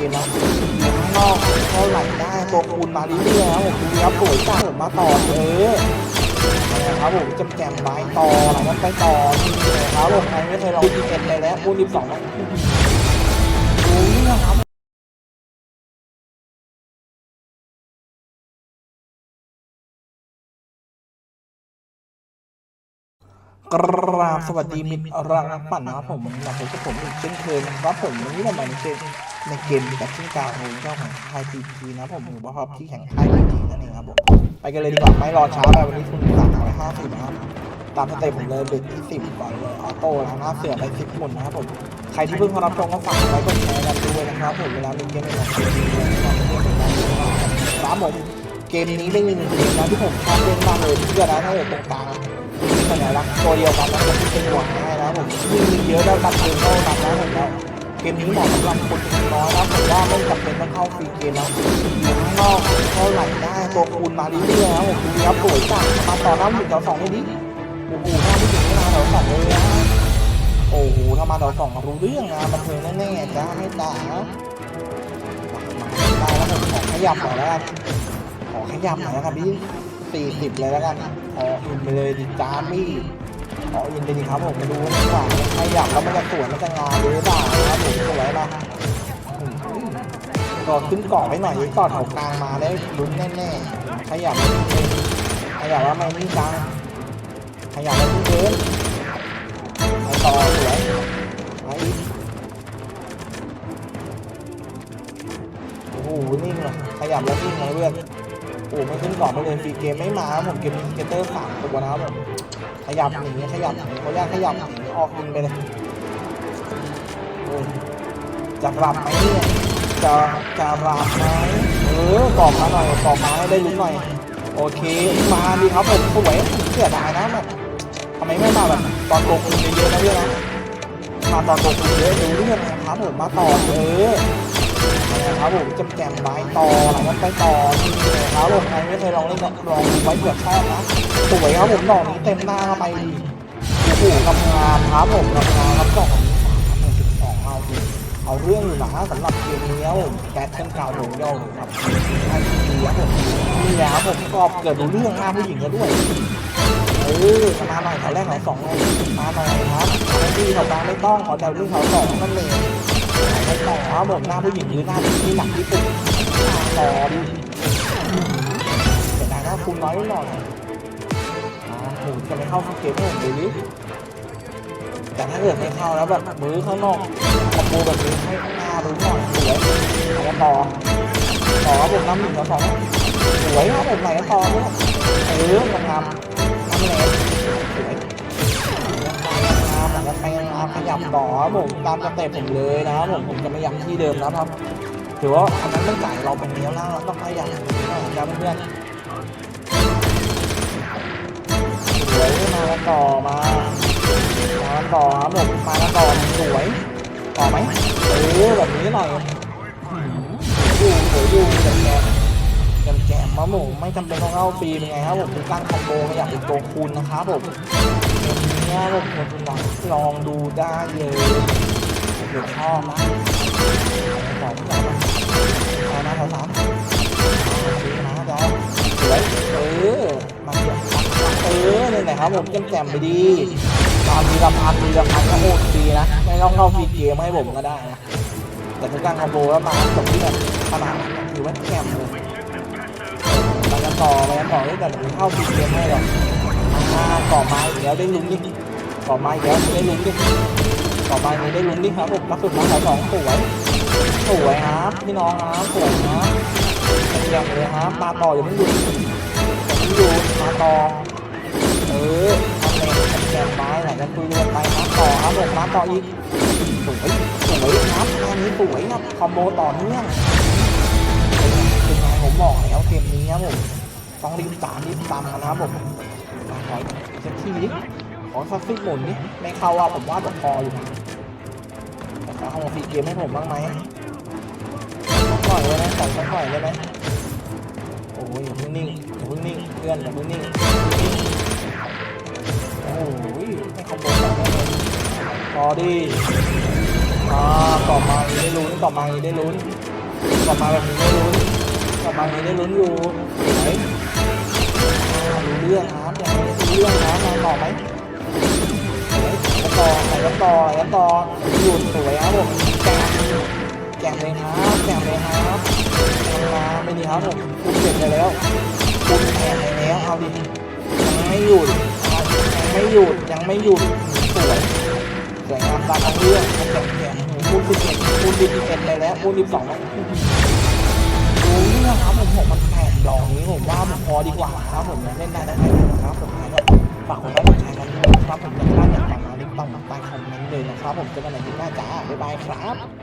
กมแล้วอยู่ข้างนอกเท่าไหร่ได้ตัวคูณมาเรื่อยแล้วผมดูครับสวยจังผมมาต่อเออนะครับผมจำแจมไม้ต่อหลังจากไปต่อนี่เลยครับผมใครไม่เคยลองดีเอ็นเลยแล้วคูณสิบสองดูนี่นะครับกราบสวัสดีมิตรรักปั่นนะครับผมมาพบกับผมอีกเช่นเคยนะครับผมวันนี้เรามาในเกม ในเกมแบบชิ้นกลางของเจ้าของค่ายพีพีนะผมหรือว่าครับที่แข่งค่ายพีพีนั่นเองครับผมไปกันเลยดีกว่าไม่รอช้าไปวันนี้ทุนสามร้อยห้าสิบนะครับตามสเต็ปผมเลยเบ็ดที่สิบก่อนเลยออโต้นะหน้าเสือไปสิบคนนะครับผมใครที่เพิ่งเข้ารับชมก็ฝากไลค์กดแชร์กันด้วยนะครับผมเวลามีเกมในของพีพีนะครับผมเกมนี้ไม่มีหนึ่งเกมนะที่ผมชอบเล่นมากเลยเพื่อนนะถ้าเกิดตรงกลางสัญลักษณ์ตัวเดียวกันแล้วผมเป็นหวังให้นะผมมีเยอะแล้วตัดเกมเข้าตัดนะผมแล้ว เกมนี้เหมาะสำหรับคนจำนน้อยนะผมว่าไม่จำเป็นต้องเข้าฟรีเกมแล้วอยู่ข้างนอกเท่าไหร่ได้ตัวคูณมาเรื่อยๆนะผมดูครับสวยจังมาต่อน้ำหนึ่งต่อสองเลยดิโอ้โหถ้าไม่ถึงเวลาต่อสองเลยนะโอ้โหถ้ามาต่อสองรู้เรื่องนะบันเทิงแน่ๆจ้าไม่ด่ามาได้แล้วผมขอขยับหน่อยแล้วกันขอขยับหน่อยแล้วกันพี่สี่สิบเลยแล้วกันขออินไปเลยดิจามี่ขออินไปดิครับผมไปดูดีกว่าใครอยากแล้วมันจะสวยมันจะงามหรือเปล่า นะครับผมสวยนะอืมก็ขึ้นเกาะไว้หน่อยเกาะแถวกลางมาได้ลุ้นแน่ๆใครอยากแล้วนี่ใครอยาไม่นี่จังใครอยากแล้วนี่เดินไปต่อสวยไปโอ้โหนิ่งเลยขยับแล้วนิ่งเลยเพื่อนโอ้ไม่ขึ้นก่อนมาเลยฟรีเกมไม่มาผมเกมนี้เกเตอร์สามตัวนะครับผมขยับหนีขยับหนีเขายกขยับหนีออกยิงไปเลยโอ้ย จะกลับไหมเนี่ยจะจะรับไหมเออบอกมาหน่อยบอกมาให้ได้ลุ้หน่อย โอเค มาดีครับผมสวยเสียดายนะแบบทำไมไม่มาแบบตอนลงเยอะๆนะเพื่อนนะมาตอนลงเยอะๆดูเรื่องนะครับผมมาต่อเออนะครับผมจำแจมไม้ต่อหลังจากไปต่อนี่เลยครับผมใครไม่เคยลองเล่นก็ลองดูไว้เผื่อชอบนะสวยครับผมดอกนี้เต็มหน้าเข้าไปโอ้โหกำงามครับผมกำงามครับดอกนี้สามหนึ่งจุดสองเอาดิ เอาเรื่องอยู่นะสำหรับเกมนี้ครับผมแบทเทิลกาวโดย่อเลครับไอ้ดีครับผมนี่แหละครับผมก็เกิดดูเรื่องหน้าผู้หญิงแล้วด้วยเออมาหน่อยแถวแรกแถวสองเลยมาหน่อยครับไม่ดีแถวกลางไม่ต้องขอแถวที่แถวสองนั่นเลยไปต่อครับผมหน้าผู้หญิงหรือหน้าที่หนักที่สุดต่อดิเสียดายนะคุณน้อยหน่อยอ่าหมูจะไม่เข้าเกมให้ผมดูดิ แต่ถ้าเกิดไม่เข้าแล้วแบบมือข้างนอกคอมโบแบบนี้ให้หน้าดูหน่อยสวยแล้วต่อต่อผมน้ำหนึ่งต่อสองสวยครับผมไหนก็ต่อด้วยเอองามน้ำแรงสวยงามหลังจากไปงามขยับต่อครับผมตามสเต็ปผมเลยนะครับผมผมจะไม่ย้ำที่เดิมนะครับถือว่าอันนั้นไม่จ่ายเราเป็นเนี้ยแล้วเราต้องขยับนะครับเพื่อนสวยมาแล้วต่อมา ต่อครับผมมาแล้วต่อสวยต่อไหมเออแบบนี้หน่อยดูสวยดูแจมแจมแจมแจมมาหมูไม่จำเป็นต้องเข้าฟรีเป็นไงครับผมคือตั้งคอมโบขยับเป็นตัวคูณนะครับผมเนี่ยผมคนลองลองดูได้เลยเดี๋ยวชอบนะสองสามเอานะสองสามนะจอสวยเออมาเดี๋ยวเออนี่แหละครับผมแจมแจมไปดี ตามมีละพันมีละพันก็โอเคนะ ไม่ต้องเข้าฟรีเกมให้ผมก็ได้นะ แต่ทุกการคอมโบแล้วมาจบที่แบบขนาดถือว่าแจ่มเลยมากันต่อมากันต่อแต่ผมเข้าฟรีเกมให้หรอกอ่าต่อมาอีกแล้วได้ลุ้นดิต่อมาอีกแล้วได้ลุ้นดิต่อมาอีกได้ลุ้นดิครับผมล่าสุดมาขายสองสวยสวยครับพี่น้องครับสวยครับเยี่ยมเลยครับมาต่ออย่าเพิ่งหยุดอย่าเพิ่งหยุดมาต่อเออ แรงทำแรงไปไหนกันคุยกันไปมาต่อครับผมมาต่ออีกสวยสวยครับอันนี้สวยครับคอมโบต่อเนื่องเป็นไงผมบอกแล้วเกมนี้ครับผมต้องรีบตามรีบตามนะครับผมขอเซ็กซี่ดิขอสักฟิกหมุนดิไม่เข้าอะผมว่าจะพออยู่นะแต่เขาเอาฟรีเกมให้ผมบ้างไหมสักหน่อยได้ไหมขอสักหน่อยได้ไหมโอ้ยอย่าเพิ่งนิ่งอย่าเพิ่งนิ่งเพื่อนอย่าเพิ่งนิ่ง อ้ยไม่คอมโอ้ยพอดิอ่ากรอมาได้ลุ้นกรอมาได้ลุ้นกรอมาแบบนี้ได้ลุ้นกรอมาอย่างนี้ได้ลุ้นอยู่ไหนรู้เรื่องครับอย่างนี้รู้เรื่องนะนานต่อไหมต่อไหนแล้วต่อไหนแล้วต่อหยุดสวยครับผมแกงแกงเลยครับแกงเลยครับมาไม่ดีครับผมคุณเก็บไปแล้วคุณแข่งไปแล้วเอาดิไม่หยุด หยุดยังไม่หยุดสวยสวยงามตามท้งเรื่องมันแข็งแข็งคูณสิบเอ็ดคูณสิบเอ็ดไปแล้วคูณสิบสองดูนี่นะครับผมผมมันแข่งดอกนี้ผมว่ามันพอดีกว่าครับผมเล่นได้ได้นะครับผมแล้วฝากคนไลค์กดแชร์กันด้วยครับผมจะได้อยากฟังมาลิงก์ต้องใต้คอมเมนต์เลยนะครับผมเจอกันในคลิปหน้าจ้าบ๊ายบายครับ